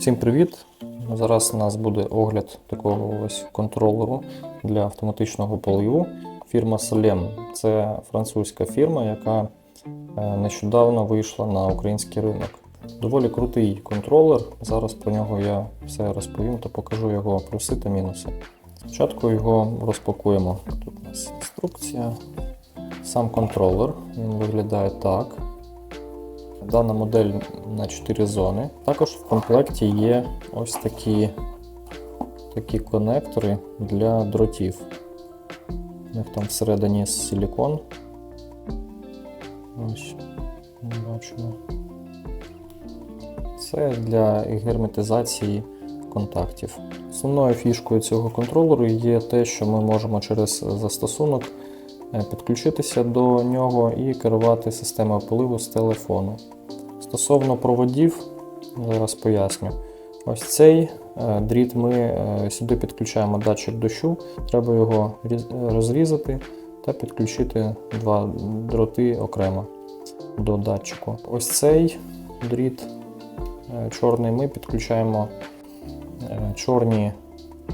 Всім привіт! Зараз у нас буде огляд такого ось контролеру для автоматичного поливу. Фірма Solem. Це французька фірма, яка е, нещодавно вийшла на український ринок. Доволі крутий контролер. Зараз про нього я все розповім та покажу його плюси та мінуси. Спочатку його розпакуємо. Тут у нас інструкція. Сам контролер він виглядає так. Дана модель на 4 зони. Також в комплекті є ось такі, такі конектори для дротів. У них там всередині силікон. Ось, бачимо. Це для герметизації контактів. Основною фішкою цього контролеру є те, що ми можемо через застосунок підключитися до нього і керувати системою поливу з телефону. Стосовно проводів, зараз поясню. Ось цей е, дріт ми е, сюди підключаємо датчик дощу, треба його розрізати та підключити два дроти окремо до датчику. Ось цей дріт е, чорний ми підключаємо е, чорні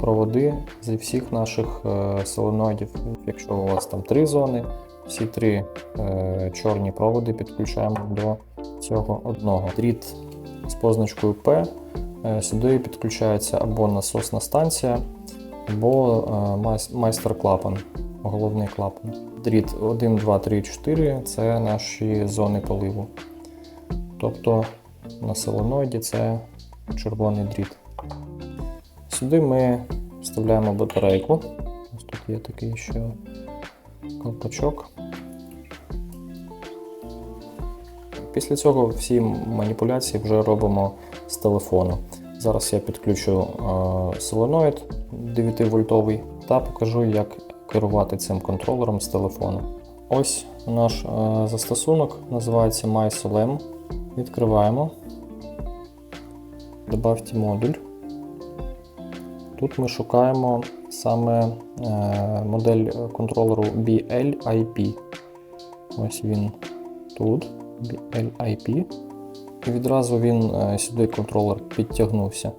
проводи зі всіх наших е, соленоїдів. Якщо у вас там три зони, всі три е, чорні проводи підключаємо до цього одного. Дріт з позначкою P. е, Сюди підключається або насосна станція, або майстер-клапан, головний клапан. Дріт 1, 2, 3, 4 це наші зони поливу. Тобто на соленоїді це червоний дріт. Сюди ми вставляємо батарейку. Ось тут є такий ще колпачок. Після цього всі маніпуляції вже робимо з телефону. Зараз я підключу е, соленоїд 9 вольтовий та покажу, як керувати цим контролером з телефону. Ось наш е, застосунок називається MySolem. Відкриваємо. Добавте модуль. Тут ми шукаємо саме е, модель контролеру BLIP. Ось він тут. BLIP. І відразу він е, сюди контролер підтягнувся.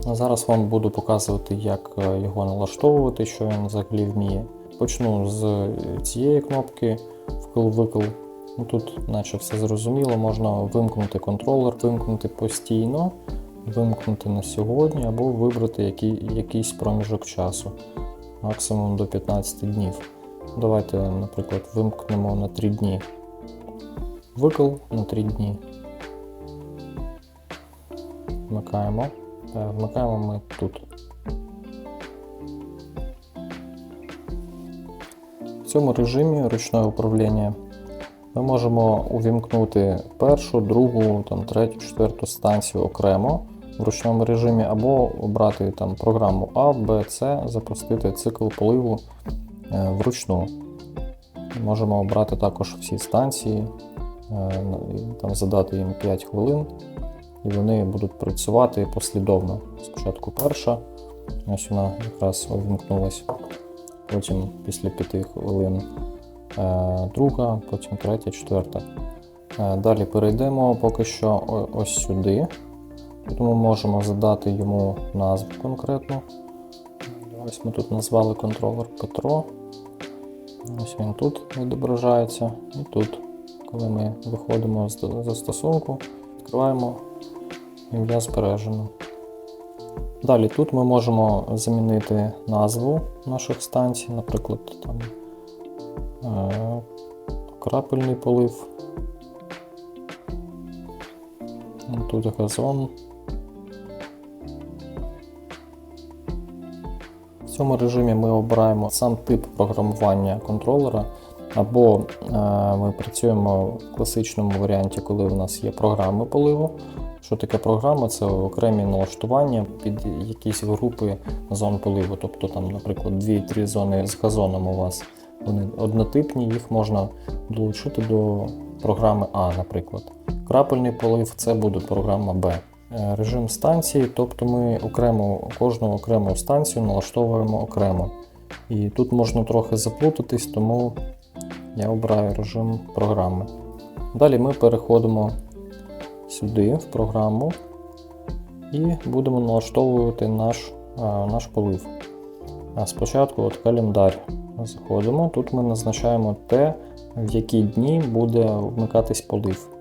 Зараз вам буду показувати, як е, його налаштовувати, що він взагалі вміє. Почну з цієї кнопки вкл-викл. Ну, Тут, наче все зрозуміло, можна вимкнути контролер, вимкнути постійно, вимкнути на сьогодні або вибрати який, якийсь проміжок часу, максимум до 15 днів. Давайте, наприклад, вимкнемо на 3 дні. Викл на 3 дні. Вмикаємо. Е, Вмикаємо ми тут. В цьому режимі ручне управління ми можемо увімкнути першу, другу, там, третю, четверту станцію окремо в ручному режимі, або обрати там, програму А, Б, С, запустити цикл поливу е, вручну. Можемо обрати також всі станції, е, там задати їм 5 хвилин, і вони будуть працювати послідовно. Спочатку перша, ось вона якраз увімкнулась, потім після 5 хвилин е, друга, потім третя, четверта. Далі перейдемо поки що ось сюди. Ми можемо задати йому назву конкретну. Ось ми тут назвали контролер Петро. Ось він тут відображається. І тут, коли ми виходимо з застосунку, відкриваємо ім'я збережено. Далі тут ми можемо замінити назву наших станцій, наприклад, там е, крапельний полив. Тут газон. В цьому режимі ми обираємо сам тип програмування контролера, або е, ми працюємо в класичному варіанті, коли у нас є програми поливу. Що таке програма? Це окремі налаштування під якісь групи зон поливу. Тобто, там, наприклад, 2-3 зони з газоном у вас вони однотипні, їх можна долучити до програми А, наприклад. Крапельний полив це буде програма Б. Е, Режим станції, тобто ми окремо кожну окрему станцію налаштовуємо окремо. І тут можна трохи заплутатись, тому я обираю режим програми. Далі ми переходимо сюди, в програму, і будемо налаштовувати наш, а, наш полив. А спочатку от календар заходимо. Тут ми назначаємо те, в які дні буде вмикатись полив.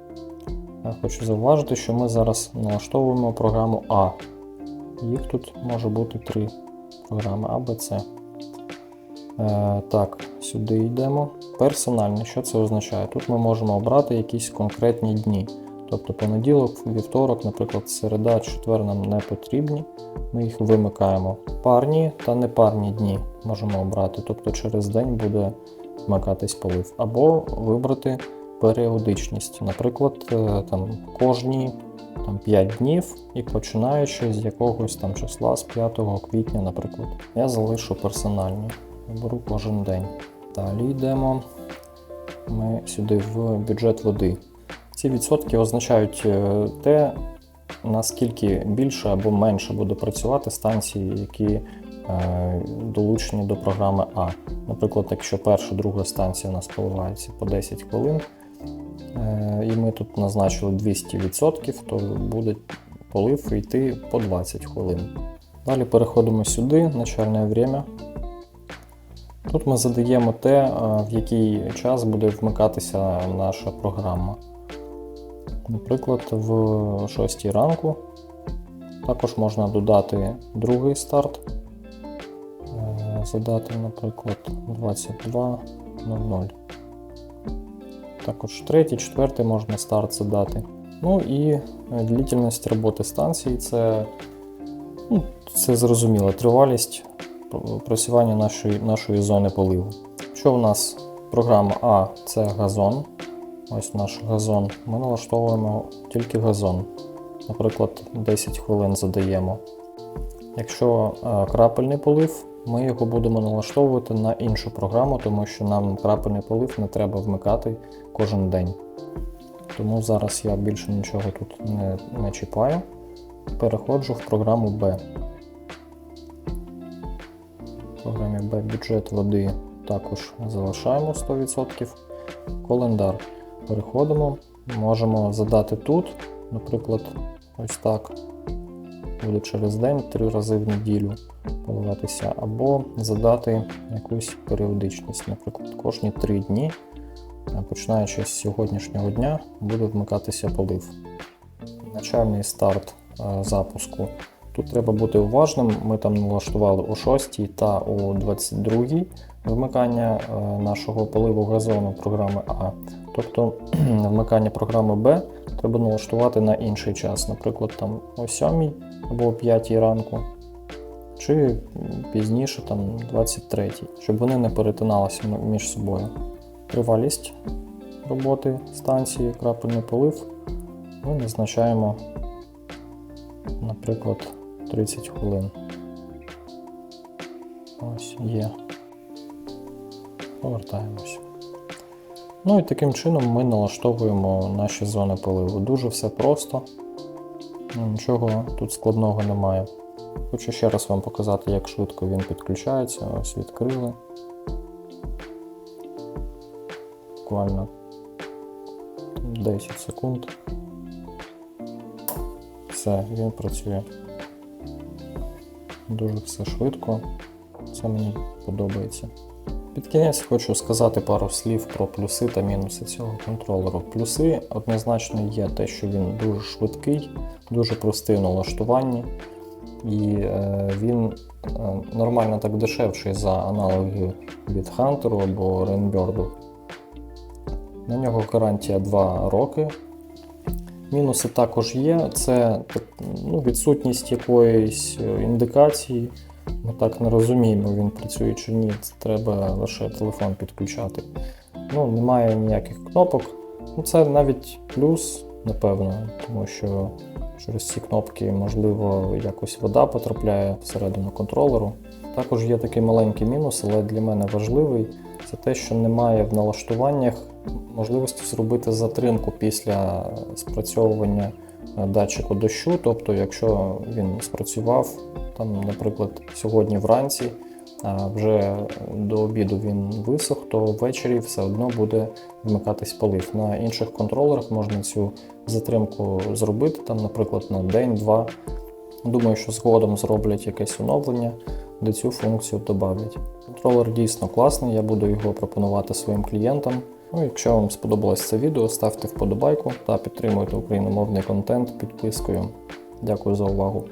Я хочу зауважити, що ми зараз налаштовуємо програму А. Їх тут може бути три програми А, Б, С. Е, так, сюди йдемо. Персональний, що це означає? Тут ми можемо обрати якісь конкретні дні. Тобто понеділок, вівторок, наприклад, середа, четвер нам не потрібні. Ми їх вимикаємо. Парні та непарні дні можемо обрати. Тобто через день буде вмикатись полив. Або вибрати періодичність. Наприклад, е, там, кожні там, 5 днів і починаючи з якогось там числа з 5 квітня, наприклад. Я залишу персональні. Беру кожен день. Далі йдемо ми сюди в бюджет води. Ці відсотки означають е, те, наскільки більше або менше буде працювати станції, які е, долучені до програми А. Наприклад, якщо перша, друга станція у нас поливається по 10 хвилин, і ми тут назначили 200%, то буде полив йти по 20 хвилин. Далі переходимо сюди, начальне время. Тут ми задаємо те, е, в який час буде вмикатися наша програма. Наприклад, в 6 ранку також можна додати другий старт, Е, задати, наприклад, 22.00. Також третій, четвертий можна старт задати. Ну і е, длительність роботи станції це, ну, це зрозуміло, тривалість просування нашої, нашої зони поливу. Що у нас програма А це газон. Ось наш газон. Ми налаштовуємо тільки газон. Наприклад, 10 хвилин задаємо. Якщо е, крапельний полив, ми його будемо налаштовувати на іншу програму, тому що нам крапельний полив не треба вмикати кожен день. Тому зараз я більше нічого тут не, не чіпаю. Переходжу в програму Б. В програмі Б бюджет води також залишаємо 100%. Календар переходимо, можемо задати тут, наприклад, ось так. Буде через день три рази в неділю поливатися, або задати якусь періодичність, наприклад, кожні три дні, починаючи з сьогоднішнього дня, буде вмикатися полив. Начальний старт е, запуску. Тут треба бути уважним. Ми там налаштували у 6 та у 22 вмикання е, нашого поливу газону програми А. Тобто вмикання програми Б треба налаштувати на інший час, наприклад, там о 7 або о 5 ранку, чи пізніше, там 23, щоб вони не перетиналися між собою. Тривалість роботи станції, крапельний полив ми назначаємо, наприклад, 30 хвилин. Ось є. Повертаємось. Ну і таким чином ми налаштовуємо наші зони поливу. Дуже все просто, нічого тут складного немає. Хочу ще раз вам показати, як швидко він підключається. Ось відкрили. Буквально 10 секунд. Все, він працює. Дуже все швидко. Це мені подобається. Під кінець хочу сказати пару слів про плюси та мінуси цього контролеру. Плюси однозначно є те, що він дуже швидкий, дуже простий в налаштуванні, і е, він е, нормально так дешевший за аналоги від Hunter або Rainbird. На нього гарантія 2 роки. Мінуси також є, це ну, відсутність якоїсь індикації. Ми так не розуміємо, він працює чи ні. Це треба лише телефон підключати. Ну, Немає ніяких кнопок. Ну, Це навіть плюс, напевно, тому що через ці кнопки, можливо, якось вода потрапляє всередину контролеру. Також є такий маленький мінус, але для мене важливий. Це те, що немає в налаштуваннях можливості зробити затримку після спрацьовування датчику дощу. Тобто, якщо він спрацював, там, наприклад, сьогодні вранці, вже до обіду він висох, то ввечері все одно буде вмикатись полив. На інших контролерах можна цю затримку зробити, там, наприклад, на день-два. Думаю, що згодом зроблять якесь оновлення, де цю функцію додавлять. Контролер дійсно класний, я буду його пропонувати своїм клієнтам. Ну, якщо вам сподобалось це відео, ставте вподобайку та підтримуйте україномовний контент підпискою. Дякую за увагу.